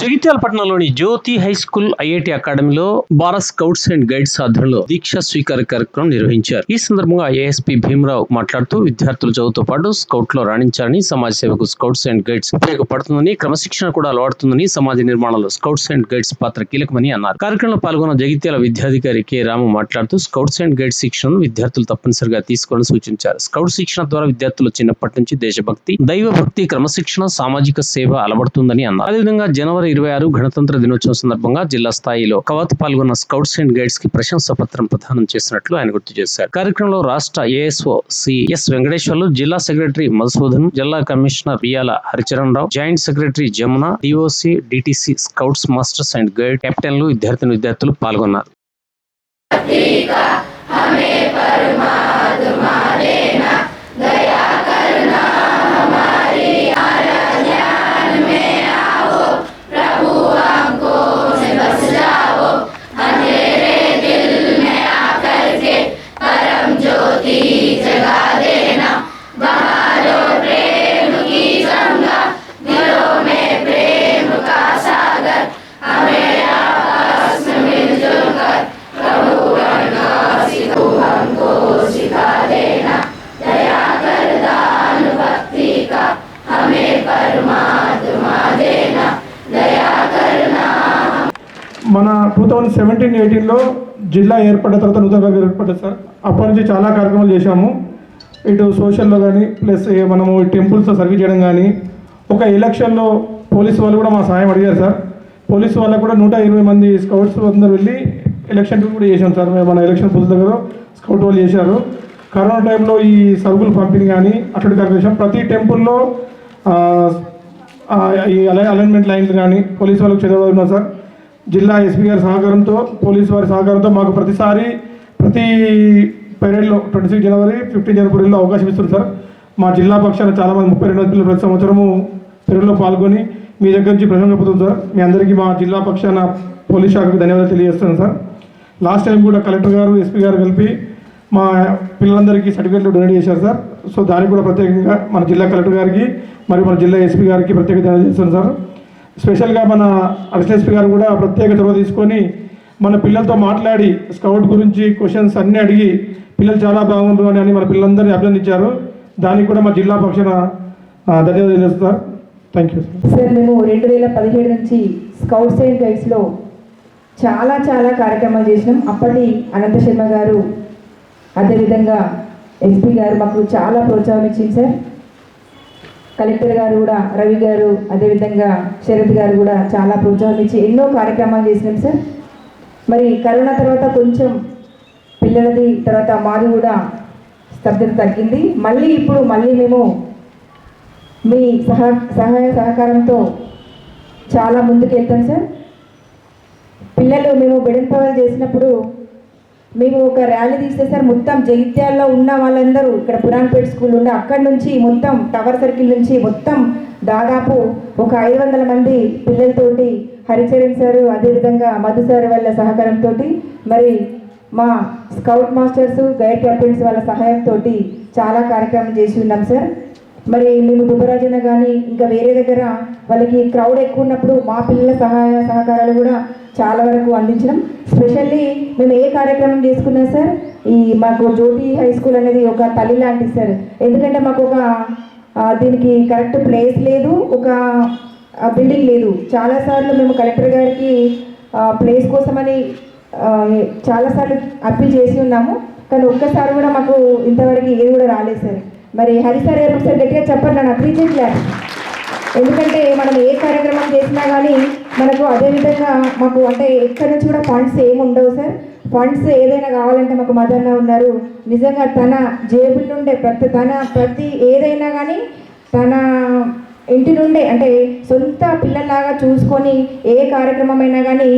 జగిత్యాల పట్టణంలోని జ్యోతి high school IIT అకాడమీలో Bharat scouts and guides ఆధ్వర్యంలో దీక్ష స్వీకార కార్యక్రమం నిర్వహించారు. ఈ సందర్భంగా ఏఎస్పీ భీమరావు మాట్లాడుతూ విద్యార్థుల చదువుతో పాటు స్కౌట్లో రాణించాలని సమాజ సేవకు స్కౌట్స్ అండ్ గైడ్స్ ఉపయోగపడుతుందని క్రమశిక్షణ కూడా అలవాడుతుందని సమాజ నిర్మాణంలో స్కౌట్స్ అండ్ గైడ్స్ పాత్ర కీలకమని అన్నారు. కార్యక్రమంలో పాల్గొన్న జగిత్యాల విద్యాధికారి కె. రాము మాట్లాడుతూ స్కౌట్స్ అండ్ గైడ్స్ శిక్షణను విద్యార్థులు తప్పనిసరిగా తీసుకోవాలని సూచించారు. స్కౌట్ శిక్షణ ద్వారా విద్యార్థులు చిన్నప్పటి నుంచి దేశభక్తి దైవభక్తి క్రమశిక్షణ సామాజిక సేవ అలవడుతుందని అన్నారు. అదేవిధంగా జనవరి ఇరవై ఆరు గణతంత్ర దినోత్సవం సందర్భంగా జిల్లా స్థాయిలో కవాత్ పాల్గొన్న స్కౌట్స్ అండ్ గైడ్స్కి ప్రశంసా పత్రం ప్రదానం చేసినట్లు ఆయన గుర్తు చేశారు. కార్యక్రమంలో రాష్ట్ర ఏఎస్ఓ సిఎస్ వెంకటేశ్వర్లు జిల్లా సెక్రటరీ మధుసూదన్ జిల్లా commissioner Biyala Haricharan Rao joint secretary Jamuna DOC DTC scouts masters and guide కెప్టెన్లు విద్యార్థిని విద్యార్థులు పాల్గొన్నారు. థౌజండ్ సెవెంటీన్ ఎయిటీన్లో జిల్లా ఏర్పడిన తర్వాత నూతనంగా ఏర్పడ్డది సార్ అప్పటి నుంచి చాలా కార్యక్రమాలు చేశాము. ఇటు సోషల్లో కానీ ప్లస్ మనము టెంపుల్స్లో సర్వీస్ చేయడం కానీ ఒక ఎలక్షన్లో పోలీసు వాళ్ళు కూడా మా సహాయం అడిగారు సార్. పోలీసు వాళ్ళకు కూడా నూట ఇరవై మంది స్కౌట్స్ అందరూ వెళ్ళి ఎలక్షన్ కూడా చేశాం సార్. మేము మన ఎలక్షన్ బూత్ దగ్గర స్కౌట్ వాళ్ళు చేశారు. కరోనా టైంలో ఈ సరుకులు పంపిణీ కానీ అటువంటి కార్యక్రమం చేశాం. ప్రతి టెంపుల్లో ఈ అలైన్మెంట్ లైన్స్ కానీ పోలీసు వాళ్ళకి చదవడం సార్. జిల్లా ఎస్పీ గారి సహకారంతో పోలీసు వారి సహకారంతో మాకు ప్రతిసారి ప్రతి పెరేడ్లో ట్వంటీ సిక్స్ జనవరి ఫిఫ్టీన్ జనవరిలో అవకాశం ఇస్తుంది సార్. మా జిల్లా పక్షాన చాలామంది ముప్పై రెండు పిల్లలు ప్రతి సంవత్సరము పెరేడ్లో పాల్గొని మీ దగ్గర నుంచి ప్రశంస పొందుతుంది సార్. మీ అందరికీ మా జిల్లా పక్షాన పోలీస్ శాఖకు ధన్యవాదాలు తెలియజేస్తున్నాను సార్. లాస్ట్ టైం కూడా కలెక్టర్ గారు ఎస్పీ గారు కలిపి మా పిల్లలందరికీ సర్టిఫికేట్లు డొనేట్ చేశారు సార్. సో దానికి కూడా ప్రత్యేకంగా మన జిల్లా కలెక్టర్ గారికి మరియు మన జిల్లా ఎస్పీ గారికి ప్రత్యేక ధన్యవాదాలు చేస్తున్నాను సార్. స్పెషల్గా మన అడిషనల్ గారు కూడా ప్రత్యేక చొరవ తీసుకొని మన పిల్లలతో మాట్లాడి స్కౌట్ గురించి క్వశ్చన్స్ అన్నీ అడిగి పిల్లలు చాలా బాగుంటారు అని మన పిల్లలందరినీ అభినందించారు. దానికి కూడా మా జిల్లా పక్షాన ధన్యవాదాలు తెలుస్తారు థ్యాంక్ యూ సార్ మేము రెండు వేల పదిహేడు నుంచి స్కౌట్స్ అండ్ గైడ్స్లో చాలా చాలా కార్యక్రమాలు చేసినాం. అప్పటి అనంత శర్మ గారు అదేవిధంగా ఎస్పీ గారు మాకు చాలా ప్రోత్సాహం ఇచ్చింది సార్. కలెక్టర్ గారు కూడా రవి గారు అదేవిధంగా శరత్ గారు కూడా చాలా ప్రోత్సాహం ఇచ్చి ఎన్నో కార్యక్రమాలు చేసినాం సార్. మరి కరోనా తర్వాత కొంచెం పిల్లలది తర్వాత మాది కూడా స్తబ్దత తగ్గింది. మళ్ళీ ఇప్పుడు మళ్ళీ మేము మీ సహా సహాయ సహకారంతో చాలా ముందుకు వెళ్తాం సార్. పిల్లలు మేము బెడన్పవల్ చేసినప్పుడు మేము ఒక ర్యాలీ తీస్తే సార్ మొత్తం జగిత్యాల్లో ఉన్న వాళ్ళందరూ ఇక్కడ పురాణపేట స్కూల్ ఉండే అక్కడి నుంచి మొత్తం టవర్ సర్కిల్ నుంచి మొత్తం దాదాపు ఒక ఐదు వందల మంది పిల్లలతోటి హరిచరణ్ సారు అదేవిధంగా మధు సార్ వాళ్ళ సహకారంతో మరి మా స్కౌట్ మాస్టర్స్ గైడ్ కెప్టెన్స్ వాళ్ళ సహాయంతో చాలా కార్యక్రమం చేసి ఉన్నాం సార్. మరి మేము దుబ్బరాజన కానీ ఇంకా వేరే దగ్గర వాళ్ళకి క్రౌడ్ ఎక్కువ ఉన్నప్పుడు మా పిల్లల సహాయ సహకారాలు కూడా చాలా వరకు అందించడం. స్పెషల్లీ మేము ఏ కార్యక్రమం చేసుకున్నా సార్ ఈ మాకు జ్యోతి హై స్కూల్ అనేది ఒక తల్లి లాంటిది సార్. ఎందుకంటే మాకు ఒక దీనికి కరెక్ట్ ప్లేస్ లేదు ఒక బిల్డింగ్ లేదు. చాలాసార్లు మేము కలెక్టర్ గారికి ప్లేస్ కోసమని చాలాసార్లు అప్పీల్ చేసి ఉన్నాము. కానీ ఒక్కసారి కూడా మాకు ఇంతవరకు ఏది కూడా రాలేదు సార్. మరి హరి సార్ గారు ఒకసారి గట్టిగా చెప్పండి నన్ను అప్రిషియేట్ చేయాలి ఎందుకంటే మనం ఏ కార్యక్రమం చేసినా కానీ మనకు అదే విధంగా మాకు అంటే ఎక్కడి నుంచి కూడా ఫండ్స్ ఏమి ఉండవు సార్. ఫండ్స్ ఏదైనా కావాలంటే మాకు మదన్న ఉన్నారు. నిజంగా తన జేబుల నుండే ప్రతి తన ప్రతి ఏదైనా కానీ తన ఇంటి నుండే అంటే సొంత పిల్లల్లాగా చూసుకొని ఏ కార్యక్రమం అయినా కానీ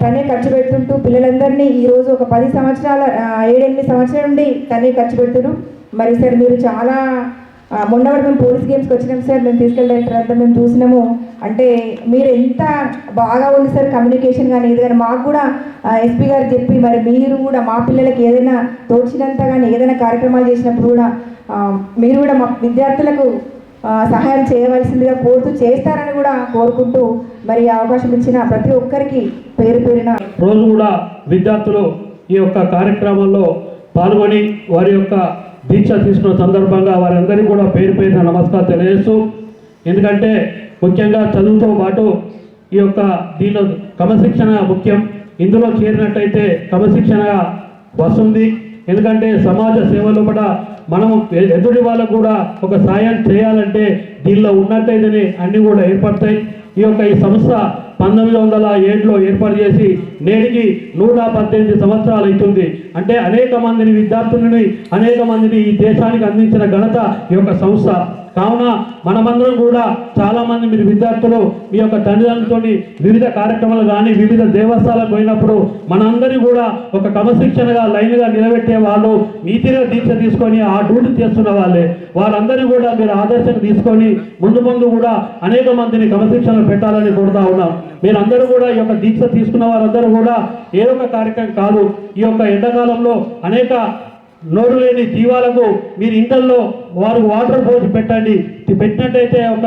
తనే ఖర్చు పెడుతుంటూ పిల్లలందరినీ ఈరోజు ఒక పది సంవత్సరాల ఏడెనిమిది సంవత్సరాల నుండి తనే ఖర్చు పెడుతున్నాం మరి సార్ మీరు చాలా ఆ, మొన్న మేము పోలీస్ గేమ్స్కి వచ్చినాం సార్ మేము తీసుకెళ్ళిన తర్వాత మేము చూసినాము. అంటే మీరు ఎంత బాగా ఉంది సార్ కమ్యూనికేషన్ కానీ ఏదైనా కానీ మాకు కూడా ఎస్పీ గారు చెప్పి మరి మీరు కూడా మా పిల్లలకి ఏదైనా తోచినంత కానీ ఏదైనా కార్యక్రమాలు చేసినప్పుడు కూడా మీరు కూడా మా విద్యార్థులకు సహాయం చేయవలసిందిగా కోరుతూ చేస్తారని కూడా కోరుకుంటూ మరి అవకాశం ఇచ్చిన ప్రతి ఒక్కరికి పేరు పేరిన రోజు కూడా విద్యార్థులు ఈ యొక్క కార్యక్రమంలో పాల్గొని వారి యొక్క దీక్ష తీసుకున్న సందర్భంగా వారందరికీ కూడా పేరు పేరున నమస్కారం తెలియజేస్తూ ఎందుకంటే ముఖ్యంగా చదువుతో పాటు ఈ యొక్క దీనిలో క్రమశిక్షణ ముఖ్యం. ఇందులో చేరినట్టయితే క్రమశిక్షణగా వస్తుంది. ఎందుకంటే సమాజ సేవలో కూడా మనం ఎదుటి వాళ్ళకు కూడా ఒక సాయం చేయాలంటే దీనిలో ఉన్నట్టయితేనే అన్నీ కూడా ఏర్పడతాయి. ఈ యొక్క ఈ సంస్థ పంతొమ్మిది వందల ఏడులో ఏర్పాటు చేసి నేటికి నూట పద్దెనిమిది సంవత్సరాలు అవుతుంది. అంటే అనేక మందిని విద్యార్థులని అనేక మందిని ఈ దేశానికి అందించిన ఘనత ఈ యొక్క సంస్థ. కావున మనమందరం కూడా చాలామంది మీరు విద్యార్థులు మీ యొక్క తల్లిదండ్రులతో వివిధ కార్యక్రమాలు కానీ వివిధ దేవస్థానాలకు పోయినప్పుడు మనందరి కూడా ఒక క్రమశిక్షణగా లైన్గా నిలబెట్టే వాళ్ళు నీతిగా దీక్ష తీసుకొని ఆ డ్యూటీ చేస్తున్న వాళ్ళే. వారందరూ కూడా మీరు ఆదర్శం తీసుకొని ముందు ముందు కూడా అనేక మందిని క్రమశిక్షణ పెట్టాలని కోరుతా ఉన్నాం. మీరందరూ కూడా ఈ యొక్క దీక్ష తీసుకున్న వారందరూ కూడా ఏ ఒక కార్యక్రమం కాదు ఈ యొక్క ఎండాకాలంలో అనేక నోరు లేని జీవాలకు మీరు ఇంటల్లో వారు వాటర్ పోసి పెట్టండి. పెట్టినట్టయితే ఒక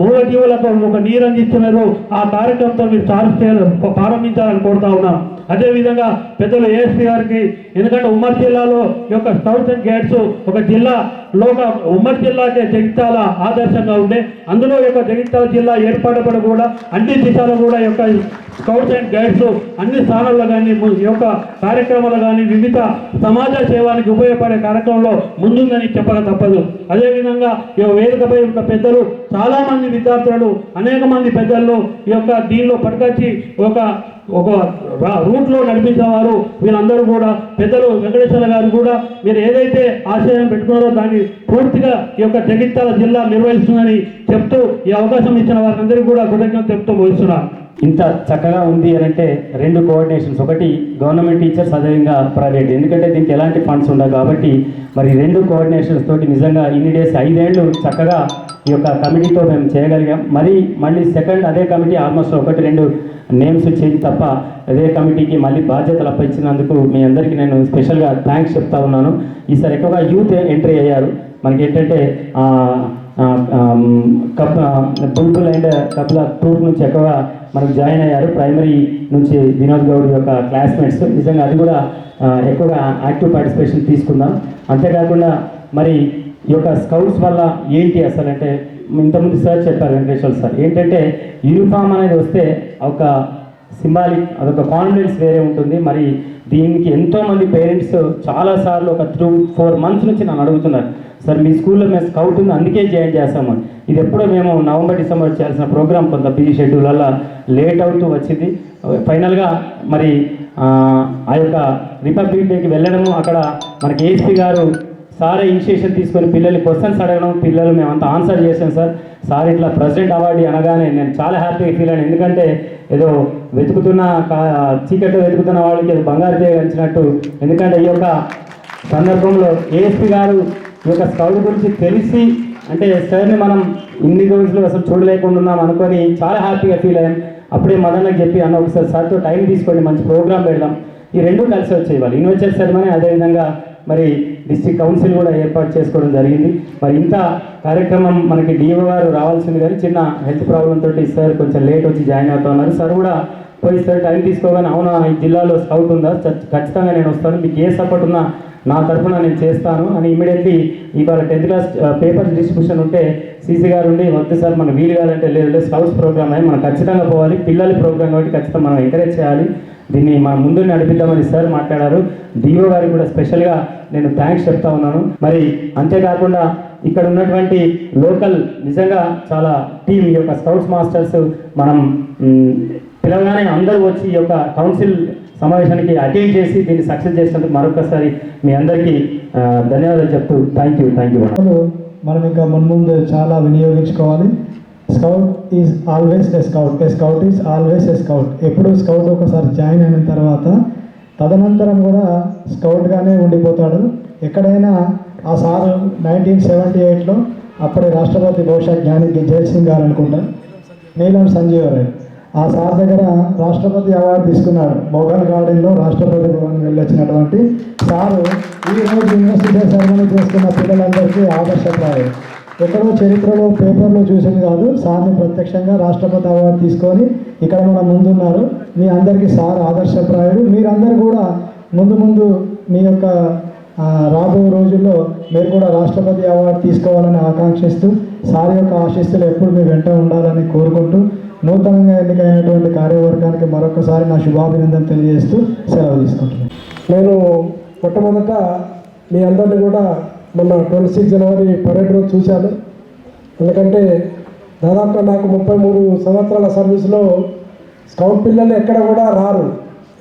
మూల జీవులకు ఒక నీరు అందిస్తున్నారు ఆ కార్యక్రమంతో మీరు చార్జ్ చేయాలి ప్రారంభించాలని కోరుతా ఉన్నాం. అదేవిధంగా పెద్దలు ఏఎస్పీ గారికి ఎందుకంటే ఉమ్మడి జిల్లాలో ఈ యొక్క స్కౌట్స్ అండ్ గైడ్స్ ఒక జిల్లా లోక ఉమ్మడి జిల్లాకే జగిత్యాల ఆదర్శంగా ఉండే. అందులో యొక్క జగిత్యాల జిల్లా ఏర్పడబడి కూడా అన్ని దిశలు కూడా యొక్క స్కౌట్స్ అండ్ గైడ్స్ అన్ని స్థానాల్లో కానీ ఈ యొక్క కార్యక్రమాలు కానీ వివిధ సమాజ సేవానికి ఉపయోగపడే కార్యక్రమంలో ముందుందని చెప్పక తప్పదు. అదేవిధంగా ఈ వేదికపై ఉన్న పెద్దలు చాలామంది విద్యార్థులు అనేక మంది పెద్దలు ఈ యొక్క దీనిలో పట్టుకొచ్చి ఒక ఒక రూట్లో నడిపించిన వారు వీరందరూ కూడా పెద్దలు వెంకటేశ్వర గారు కూడా మీరు ఏదైతే ఆశయం పెట్టుకున్నారో దాన్ని పూర్తిగా ఈ యొక్క జగిత్యాల జిల్లా నిర్వహిస్తుందని చెప్తూ ఈ అవకాశం ఇచ్చిన వారందరికీ కూడా కృతజ్ఞత చెప్తూ ముగిస్తున్నాను. ఇంత చక్కగా ఉంది అని అంటే రెండు కోఆర్డినేషన్స్ ఒకటి గవర్నమెంట్ టీచర్స్ అదేవిధంగా ప్రైవేట్ ఎందుకంటే దీనికి ఎలాంటి ఫండ్స్ ఉండవు కాబట్టి మరి రెండు కోఆర్డినేషన్స్ తోటి నిజంగా ఇన్ని డేస్ ఐదేళ్ళు చక్కగా ఈ యొక్క కమిటీతో మేము చేయగలిగాం. మరి మళ్ళీ సెకండ్ అదే కమిటీ ఆల్మోస్ట్ ఒకటి రెండు నేమ్స్ చేంజ్ తప్ప అదే కమిటీకి మళ్ళీ బాధ్యతలు అప్పయించినందుకు మీ అందరికీ నేను స్పెషల్గా థ్యాంక్స్ చెప్తా ఉన్నాను. ఈసారి ఎక్కువగా యూత్ ఎంట్రీ అయ్యారు. మనకి ఏంటంటే కప్ బుల్బుల్ అండ్ కపుల టూర్ నుంచి ఎక్కువగా మనకు జాయిన్ అయ్యారు. ప్రైమరీ నుంచి వినోద్ గౌడ్ యొక్క క్లాస్మేట్స్ నిజంగా అది కూడా ఎక్కువగా యాక్టివ్ పార్టిసిపేషన్ తీసుకుందాం. అంతేకాకుండా మరి ఈ యొక్క స్కౌట్స్ వల్ల ఏంటి అసలు అంటే ఇంతకుముందు సార్ చెప్పారు వెంకటేశ్వర సార్ ఏంటంటే యూనిఫామ్ అనేది వస్తే ఒక సింబాలిక్ అదొక కాన్ఫిడెన్స్ వేరే ఉంటుంది. మరి దీనికి ఎంతోమంది పేరెంట్స్ చాలాసార్లు ఒక త్రూ ఫోర్ మంత్స్ నుంచి నన్ను అడుగుతున్నారు. సార్ మీ స్కూల్లో మేము స్కౌట్ ఉంది అందుకే జాయిన్ చేస్తాము ఇది ఎప్పుడో మేము నవంబర్ డిసెంబర్ చేయాల్సిన ప్రోగ్రామ్ కొంత బిజీ షెడ్యూల్ వల్ల లేట్ అవుతూ వచ్చింది. ఫైనల్గా మరి ఆ, యొక్క రిపబ్లిక్ డేకి వెళ్ళడము అక్కడ మనకి ఏసీ గారు సారే ఇనిషియేషన్ తీసుకొని పిల్లలు క్వశ్చన్స్ అడగడం పిల్లలు మేమంతా ఆన్సర్ చేసాం సార్. సార్ ఇట్లా ప్రెసిడెంట్ అవార్డు అనగానే నేను చాలా హ్యాపీగా ఫీల్ అయ్యాను. ఎందుకంటే ఏదో వెతుకుతున్న కా- చీకట్లో వెతుకుతున్న వాళ్ళకి ఏదో బంగారు తీయగలిచినట్టు ఎందుకంటే ఈ యొక్క సందర్భంలో ఏఎస్పీ గారు ఈ యొక్క స్కౌట్ గురించి తెలిసి అంటే సార్ని మనం ఇన్ని రోజులు అసలు చూడలేకుండా ఉన్నాం అనుకొని చాలా హ్యాపీగా ఫీల్ అయ్యాం. అప్పుడే మదన్నకి చెప్పి అన్న ఒకసారి సార్తో టైం తీసుకొని మంచి ప్రోగ్రామ్ పెడదాం. ఈ రెండు కలిసి వచ్చేవాళ్ళు. ఇన్వెస్టర్ సెరమనీ అదేవిధంగా మరి డిస్ట్రిక్ట్ కౌన్సిల్ కూడా ఏర్పాటు చేసుకోవడం జరిగింది. మరి ఇంత కార్యక్రమం మనకి డిఓ గారు రావాల్సింది కానీ చిన్న హెల్త్ ప్రాబ్లం తోటి సార్ కొంచెం లేట్ వచ్చి జాయిన్ అవుతా ఉన్నారు. సార్ కూడా పోయి సార్ టైం తీసుకోగానే అవునా ఈ జిల్లాలో స్కౌట్ ఉందా? ఖచ్చితంగా నేను వస్తాను. మీకు ఏ సపోర్ట్ ఉన్నా నా తరఫున నేను చేస్తాను అని ఇమీడియట్లీ ఇవాళ టెన్త్ క్లాస్ పేపర్స్ డిస్ట్రిబ్యూషన్ ఉంటే సీసీ గారు ఉండి వద్దు సార్ మన వీలు కాదంటే లేదు లేదు స్కౌట్స్ ప్రోగ్రామ్ అని మనం ఖచ్చితంగా పోవాలి పిల్లల ప్రోగ్రామ్ కాబట్టి ఖచ్చితంగా మనం ఎంకరేజ్ చేయాలి. దీన్ని మన ముందు నడిపిద్దామని సార్ మాట్లాడారు. డిఓ గారికి కూడా స్పెషల్గా నేను థ్యాంక్స్ చెప్తా ఉన్నాను. మరి అంతేకాకుండా ఇక్కడ ఉన్నటువంటి లోకల్ నిజంగా చాలా టీం ఈ యొక్క స్కౌట్స్ మాస్టర్స్ మనం పిలవగానే అందరూ వచ్చి ఈ యొక్క కౌన్సిల్ సమావేశానికి అటెండ్ చేసి దీన్ని సక్సెస్ చేసినందుకు మరొకసారి మీ అందరికీ ధన్యవాదాలు చెప్తూ థ్యాంక్ యూ థ్యాంక్ యూ మనం ఇంకా మున్ముందు చాలా వినియోగించుకోవాలి. Scout is always a scout a scout is always a scout ఎప్పుడు స్కౌట్ ఒకసారి జాయిన్ అయిన తర్వాత తదనంతరం కూడా స్కౌట్గానే ఉండిపోతాడు. ఎక్కడైనా ఆ సార్ నైన్టీన్ సెవెంటీ ఎయిట్లో అప్పటి రాష్ట్రపతి బహుశా జ్ఞాని జయసింగ్ గారు అనుకుంటా. నీలం సంజీవ్ ఆ సార్ దగ్గర రాష్ట్రపతి అవార్డు తీసుకున్నాడు. మొఘల్ గార్డెన్లో రాష్ట్రపతి భవన్ వెళ్ళొచ్చినటువంటి సారు ఈ యూనివర్సిటీ సెరమనీ చేసుకున్న పిల్లలందరికీ ఆదర్శప్రాయం. ఎక్కడో చరిత్రలో పేపర్లో చూసింది కాదు సార్ని ప్రత్యక్షంగా రాష్ట్రపతి అవార్డు తీసుకొని ఇక్కడ మన ముందున్నారు. మీ అందరికీ సార్ ఆదర్శప్రాయుడు. మీరందరూ కూడా ముందు ముందు మీ యొక్క రాబో రోజుల్లో మీరు కూడా రాష్ట్రపతి అవార్డు తీసుకోవాలని ఆకాంక్షిస్తూ సార్ యొక్క ఆశిస్తులు ఎప్పుడు మీ వెంట ఉండాలని కోరుకుంటూ నూతనంగా ఎన్నికైనటువంటి కార్యవర్గానికి మరొకసారి నా శుభాభినందన తెలియజేస్తూ సెలవు తీసుకుంటున్నాను. నేను మొట్టమొదట మీ అందరిని కూడా మొన్న ట్వంటీ సిక్స్ జనవరి పరేడ్ రోజు చూశాను. ఎందుకంటే దాదాపుగా నాకు ముప్పై మూడు సంవత్సరాల సర్వీస్లో స్కౌట్ పిల్లలు ఎక్కడ కూడా రారు.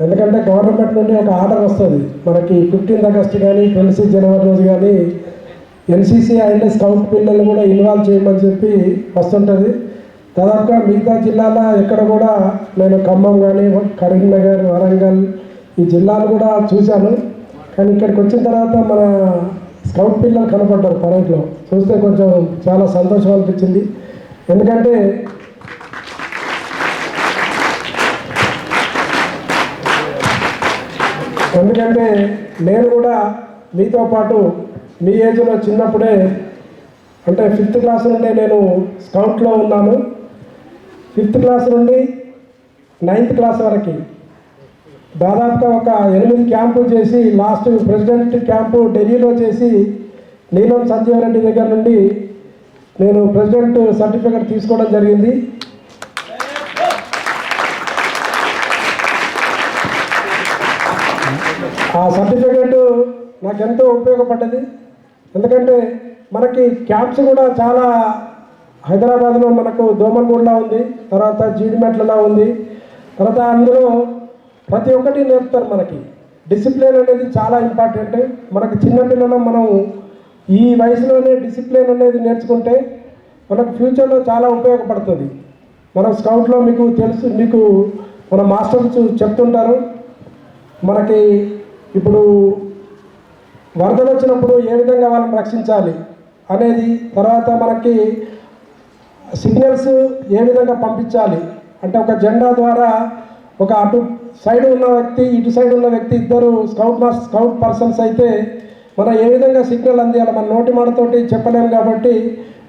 ఎందుకంటే గవర్నమెంట్ నుండి ఒక ఆర్డర్ వస్తుంది. మనకి ఫిఫ్టీన్త్ ఆగస్ట్ కానీ ట్వంటీ సిక్స్ జనవరి రోజు కానీ ఎన్సీసీ అండ్ స్కౌట్ పిల్లల్ని కూడా ఇన్వాల్వ్ చేయమని చెప్పి వస్తుంటుంది. దాదాపుగా మిగతా జిల్లాల ఎక్కడ కూడా నేను ఖమ్మం కానీ కరీంనగర్ వరంగల్ ఈ జిల్లాలు కూడా చూశాను. కానీ ఇక్కడికి వచ్చిన తర్వాత మన స్కౌట్ పిల్లలు కనపడ్డారు పరేడ్లో. చూస్తే కొంచెం చాలా సంతోషం అనిపించింది. ఎందుకంటే ఎందుకంటే నేను కూడా మీతో పాటు మీ ఏజ్లో చిన్నప్పుడే అంటే ఫిఫ్త్ క్లాస్ నుండే నేను స్కౌట్లో ఉన్నాను. ఫిఫ్త్ క్లాస్ నుండి నైన్త్ క్లాస్ వరకు. దాదాపుగా ఒక ఎనిమిది క్యాంపు చేసి లాస్ట్ ప్రెసిడెంట్ క్యాంపు ఢిల్లీలో చేసి నీలం సంజీవరెడ్డి దగ్గర నుండి నేను ప్రెసిడెంట్ సర్టిఫికెట్ తీసుకోవడం జరిగింది. ఆ సర్టిఫికెట్ నాకు ఎంతో ఉపయోగపడ్డది. ఎందుకంటే మనకి క్యాంప్స్ కూడా చాలా హైదరాబాద్లో మనకు దోమల్గూడలా ఉంది తర్వాత జీడిమెట్లలా ఉంది. తర్వాత అందులో ప్రతి ఒక్కటి నేర్పుతారు మనకి. డిసిప్లిన్ అనేది చాలా ఇంపార్టెంట్. మనకు చిన్నపిల్లలు మనం ఈ వయసులోనే డిసిప్లిన్ అనేది నేర్చుకుంటే మనకు ఫ్యూచర్లో చాలా ఉపయోగపడుతుంది. మన స్కౌట్లో మీకు తెలుసు మీకు మన మాస్టర్స్ చెప్తుంటారు. మనకి ఇప్పుడు వరదలు వచ్చినప్పుడు ఏ విధంగా వాళ్ళని రక్షించాలి అనేది తర్వాత మనకి సిగ్నల్స్ ఏ విధంగా పంపించాలి? అంటే ఒక జెండా ద్వారా ఒక అటు సైడ్ ఉన్న వ్యక్తి ఇటు సైడ్ ఉన్న వ్యక్తి ఇద్దరు స్కౌట్ మాస్ స్కౌట్ పర్సన్స్ అయితే మనం ఏ విధంగా సిగ్నల్ అందియాలి? మన నోటి మాటతోటి చెప్పలేము కాబట్టి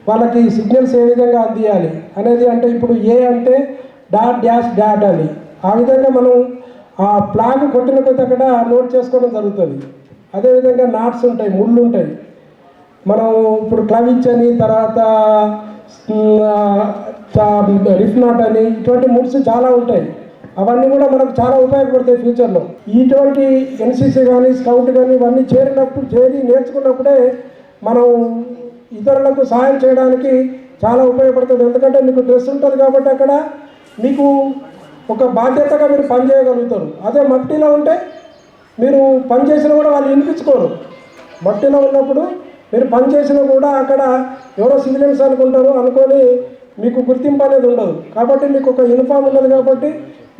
వాళ్ళకి సిగ్నల్స్ ఏ విధంగా అందియాలి అనేది అంటే ఇప్పుడు ఏ అంటే డాట్ డాష్ డాట్ అని. ఆ విధంగా మనం ఆ ప్లాగ్ కొట్టిన కొద్ది అక్కడ నోట్ చేసుకోవడం జరుగుతుంది. అదేవిధంగా నాట్స్ ఉంటాయి ముళ్ళు ఉంటాయి. మనం ఇప్పుడు క్లవిచ్ అని తర్వాత రిఫ్ నాట్ అని ఇటువంటి మూడ్స్ చాలా ఉంటాయి. అవన్నీ కూడా మనకు చాలా ఉపయోగపడతాయి ఫ్యూచర్లో. ఇటువంటి ఎన్సీసీ కానీ స్కౌట్ కానీ ఇవన్నీ చేరినప్పుడు చేరి నేర్చుకున్నప్పుడే మనం ఇతరులకు సహాయం చేయడానికి చాలా ఉపయోగపడుతుంది. ఎందుకంటే మీకు డ్రెస్ ఉంటుంది కాబట్టి అక్కడ మీకు ఒక బాధ్యతగా మీరు పని చేయగలుగుతారు. అదే మట్టిలో ఉంటే మీరు పని చేసినా కూడా వాళ్ళు వినిపించుకోరు. మట్టిలో ఉన్నప్పుడు మీరు పనిచేసినా కూడా అక్కడ ఎవరో సివిలియన్స్ అనుకుంటారు అనుకొని మీకు గుర్తింపు అనేది ఉండదు. కాబట్టి మీకు ఒక యూనిఫామ్ ఉన్నది కాబట్టి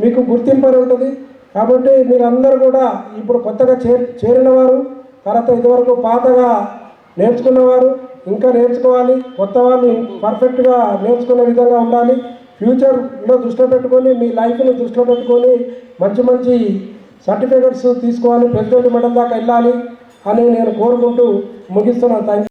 మీకు గుర్తింపు అని ఉంటుంది. కాబట్టి మీరందరూ కూడా ఇప్పుడు కొత్తగా చే చేరిన వారు తర్వాత ఇదివరకు పాతగా నేర్చుకున్నవారు ఇంకా నేర్చుకోవాలి. కొత్త వాళ్ళు పర్ఫెక్ట్గా నేర్చుకునే విధంగా ఉండాలి. ఫ్యూచర్లో దృష్టిలో పెట్టుకొని మీ లైఫ్ని దృష్టిలో పెట్టుకొని మంచి మంచి సర్టిఫికెట్స్ తీసుకోవాలి. ప్రెసిడెంట్ మెడల్ దాకా వెళ్ళాలి. అని నేను కోరుకుంటూ ముగిస్తున్నాను థ్యాంక్